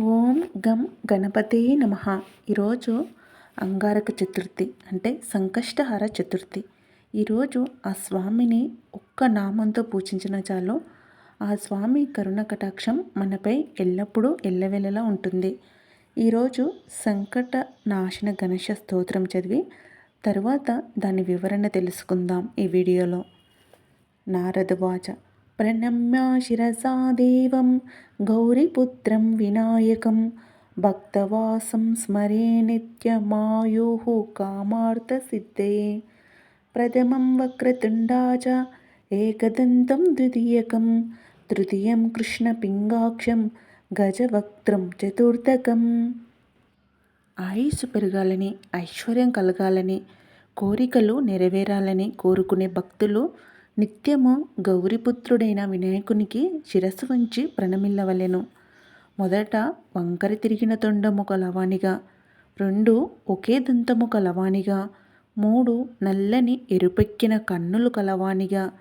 ఓం గం గణపతే నమ. ఈరోజు అంగారక చతుర్థి అంటే సంకష్టహర చతుర్థి. ఈరోజు ఆ స్వామిని ఒక్క నామంతో పూజించిన చాలు ఆ స్వామి కరుణ కటాక్షం మనపై ఎల్లప్పుడూ ఎల్లవెల్లలా ఉంటుంది. ఈరోజు సంకట నాశన గణేష స్తోత్రం చదివి తరువాత దాని వివరణ తెలుసుకుందాం ఈ వీడియోలో. నారదవాచ ప్రణమ్య శిరసా దేవం గౌరీపుత్రం వినాయకం. భక్తవాసం స్మరే నిత్యమాయు కామార్థసిద్ధయే ప్రథమం వక్రతుండాచ ఏకదంతం ద్వితీయకం. తృతీయం కృష్ణపింగాక్షం గజవక్త్రం చతుర్థకం. ఆయుస్సు పెరగాలని ఐశ్వర్యం కలగాలని కోరికలు నెరవేరాలని కోరుకునే భక్తులు నిత్యము గౌరీపుత్రుడైన వినాయకునికి శిరస్సు వంచి ప్రణమిల్లవలెను. మొదట వంకర తిరిగిన తొండము కలవానిగా రెండు ఒకే దంతము కలవానిగా మూడు నల్లని ఎరుపెక్కిన కన్నులు కలవానిగా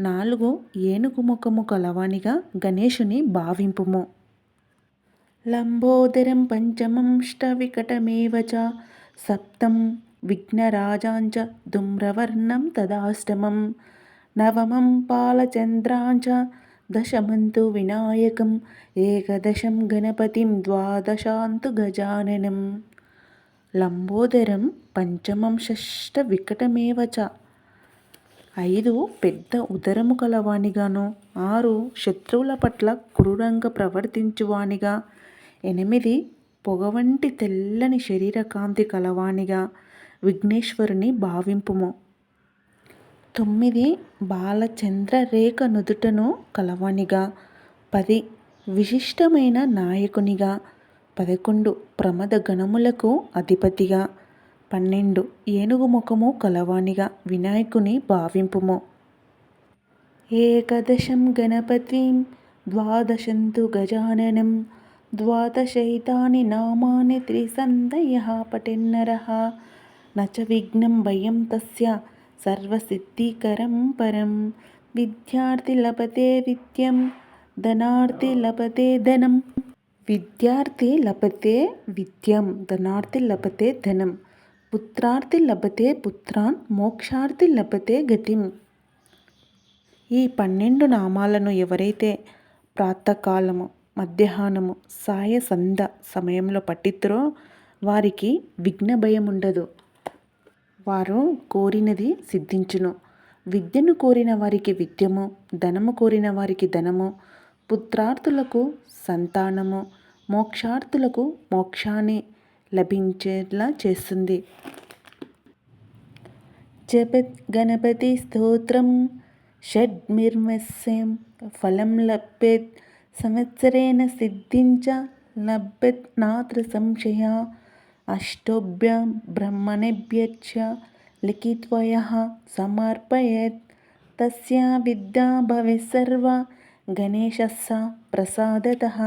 నాలుగు ఏనుగు ముఖము కలవానిగా గణేషుని భావింపుము. లంబోదరం పంచమంష్ట వికటమేవ చ సప్తం విఘ్నరాజాంచ ధూమ్రవర్ణం తదాష్టమం. నవమం పాలచంద్రాంచ దశమంతు వినాయకం ఏకదశం గణపతిం ద్వాదశాంతు గజాననం. లంబోదరం పంచమం షష్ట వికటమేవ చ. ఐదు పెద్ద ఉదరము కలవానిగాను ఆరు శత్రువుల పట్ల క్రూరంగా ప్రవర్తించువానిగా ఎనిమిది పొగవంటి తెల్లని శరీర కాంతి కలవానిగా విఘ్నేశ్వరుని భావింపుము. తొమ్మిది బాలచంద్రరేఖ నుదుటను కలవానిగా పది విశిష్టమైన నాయకునిగా. పదకొండు ప్రమద గణములకు అధిపతిగా. పన్నెండు ఏనుగు ముఖము కలవానిగా వినాయకుని భావింపుము. ఏకదశం గణపతిం ద్వాదశంతు గజాననం ద్వాదశైతాని నామాని త్రిసందయ పటెన్నర నచ విఘ్నం భయం తస్య సర్వసిద్ధికరం పరం. విద్యార్థి లభతే విద్యం ధనార్థి లభతే ధనం. విద్యార్థి లభతే విద్యం ధనార్థి లభతే ధనం. పుత్రార్థి లభతే పుత్రాన్ మోక్షార్థి లభతే గతిం. ఈ పన్నెండు నామాలను ఎవరైతే ప్రాతకాలము మధ్యాహ్నము సాయ సంధ సమయంలో పట్టిద్దరో వారికి విఘ్న భయం ఉండదు వారు కోరినది సిద్ధించును. విద్యను కోరిన వారికి విద్యము ధనము కోరిన వారికి ధనము పుత్రార్థులకు సంతానము మోక్షార్థులకు మోక్షాన్ని లభించేలా చేస్తుంది. జపత్ గణపతి స్తోత్రం షడ్మిర్మస్యం ఫలం లభ్యత్ సంవత్సరేణ సిద్ధించ లభ్యత్ నాత్ర సంశయ అష్టోభ్య బ్రహ్మణేభ్యచ్చ లిఖిత్వయ సమర్పయత్ తస్య విద్యా భవేత్ సర్వ గణేశస్య ప్రసాదతః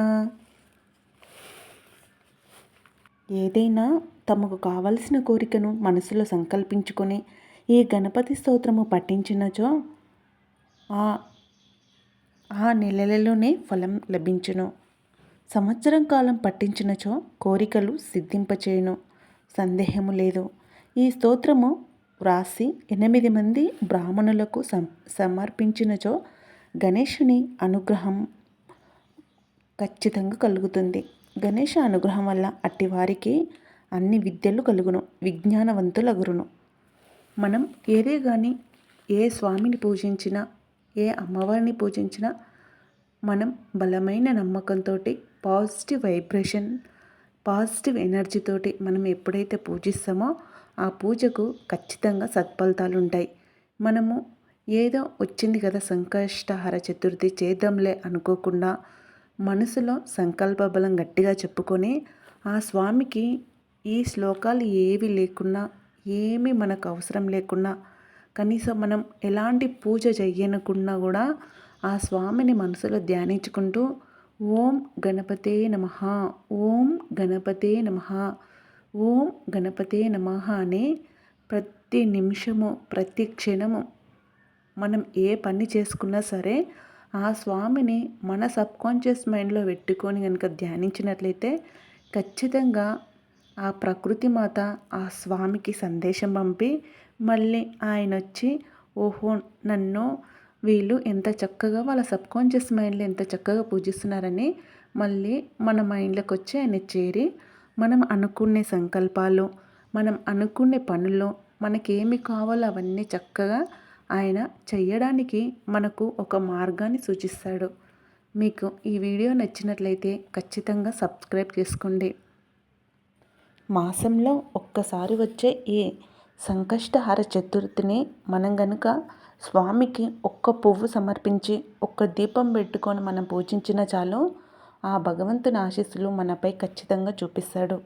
ఏదైనా తమకు కావలసిన కోరికను మనసులో సంకల్పించుకొని ఈ గణపతి స్తోత్రము పఠించినచో ఆ ఆ నెలలలోనే ఫలం లభించును. సంవత్సరం కాలం పట్టించినచో కోరికలు సిద్ధింపచేయును. సందేహము లేదు. ఈ స్తోత్రము వ్రాసి ఎనిమిది మంది బ్రాహ్మణులకు సం సమర్పించినచో గణేషుని అనుగ్రహం ఖచ్చితంగా కలుగుతుంది. గణేష అనుగ్రహం వల్ల అట్టివారికి అన్ని విద్యలు కలుగును. విజ్ఞానవంతులగురును. మనం ఏదే కానీ ఏ స్వామిని పూజించినా ఏ అమ్మవారిని పూజించినా మనం బలమైన నమ్మకంతో పాజిటివ్ వైబ్రేషన్ పాజిటివ్ ఎనర్జీతోటి మనం ఎప్పుడైతే పూజిస్తామో ఆ పూజకు ఖచ్చితంగా సత్ఫలితాలు ఉంటాయి మనము ఏదో వచ్చింది కదా సంకష్టహర చతుర్థి చేద్దాంలే అనుకోకుండా మనసులో సంకల్ప బలం గట్టిగా చెప్పుకొని ఆ స్వామికి ఈ శ్లోకాలు ఏవి లేకున్నా ఏమి మనకు అవసరం లేకున్నా కనీసం మనం ఎలాంటి పూజ చేయనుకున్నా కూడా ఆ స్వామిని మనసులో ధ్యానించుకుంటూ ఓం గణపతే నమ ఓం గణపతే నమ ఓం గణపతే నమ అనే ప్రతి నిమిషము ప్రతి క్షణము మనం ఏ పని చేసుకున్నా సరే ఆ స్వామిని మన సబ్కాన్షియస్ మైండ్లో పెట్టుకొని కనుక ధ్యానించినట్లయితే ఖచ్చితంగా ఆ ప్రకృతి మాత ఆ స్వామికి సందేశం పంపి మళ్ళీ ఆయన వచ్చి ఓహో నన్ను వీళ్ళు ఎంత చక్కగా వాళ్ళ సబ్కాన్షియస్ మైండ్లో ఎంత చక్కగా పూజిస్తున్నారని మళ్ళీ మన మైండ్లోకి వచ్చి ఆయన చేరి మనం అనుకునే సంకల్పాలు మనం అనుకునే పనుల్లో మనకేమి కావాలో అవన్నీ చక్కగా ఆయన చెయ్యడానికి మనకు ఒక మార్గాన్ని సూచిస్తాడు. మీకు ఈ వీడియో నచ్చినట్లయితే ఖచ్చితంగా సబ్స్క్రైబ్ చేసుకోండి. మాసంలో ఒక్కసారి వచ్చే ఈ సంకష్టహార చతుర్థిని మనం గనుక స్వామికి ఒక్క పువ్వు సమర్పించి ఒక్క దీపం పెట్టుకొని మనం పూజించిన చాలు ఆ భగవంతుని ఆశీస్సులు మనపై ఖచ్చితంగా చూపిస్తాడు.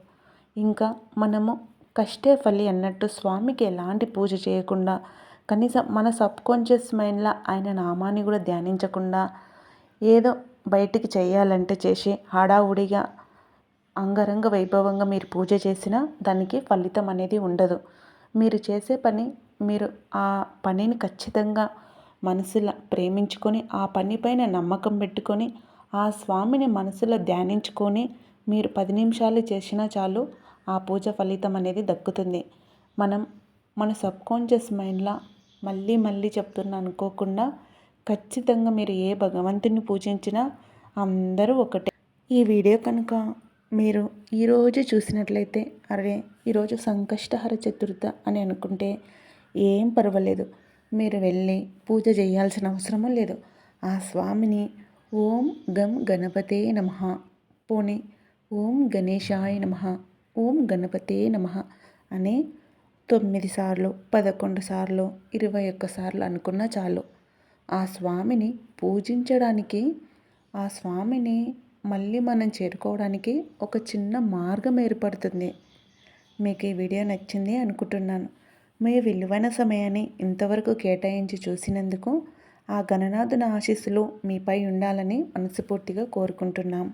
ఇంకా మనము కష్టే ఫలి అన్నట్టు స్వామికి ఎలాంటి పూజ చేయకుండా కనీసం మన సబ్కాన్షియస్ మైండ్లో ఆయన నామాన్ని కూడా ధ్యానించకుండా ఏదో బయటికి చేయాలంటే చేసి హడావుడిగా అంగరంగ వైభవంగా మీరు పూజ చేసినా దానికి ఫలితం అనేది ఉండదు. మీరు చేసే పని మీరు ఆ పనిని ఖచ్చితంగా మనసులో ప్రేమించుకొని ఆ పనిపైన నమ్మకం పెట్టుకొని ఆ స్వామిని మనసులో ధ్యానించుకొని మీరు పది నిమిషాలు చేసినా చాలు ఆ పూజ ఫలితం అనేది దక్కుతుంది. మనం మన సబ్కాన్షియస్ మైండ్లో మళ్ళీ మళ్ళీ చెప్తున్నా అనుకోకుండా ఖచ్చితంగా మీరు ఏ భగవంతుని పూజించినా అందరూ ఒకటే. ఈ వీడియో కనుక మీరు ఈరోజు చూసినట్లయితే అరే ఈరోజు సంకష్టహర చతుర్థ అని అనుకుంటే ఏం పర్వాలేదు. మీరు వెళ్ళి పూజ చేయాల్సిన అవసరము లేదు. ఆ స్వామిని ఓం గం గణపతే నమ. పోని ఓం గణేశాయ నమ. ఓం గణపతే నమ అని తొమ్మిది సార్లు పదకొండు సార్లు ఇరవై ఒక్క సార్లు అనుకున్నా చాలు. ఆ స్వామిని పూజించడానికి ఆ స్వామిని మళ్ళీ మనం చేరుకోవడానికి ఒక చిన్న మార్గం ఏర్పడుతుంది. మీకు ఈ వీడియో నచ్చింది అనుకుంటున్నాను. మీ విలువైన సమయాన్ని ఇంతవరకు కేటాయించి చూసినందుకు ఆ గణనాథుని ఆశీస్సులు మీపై ఉండాలని మనస్ఫూర్తిగా కోరుకుంటున్నాం.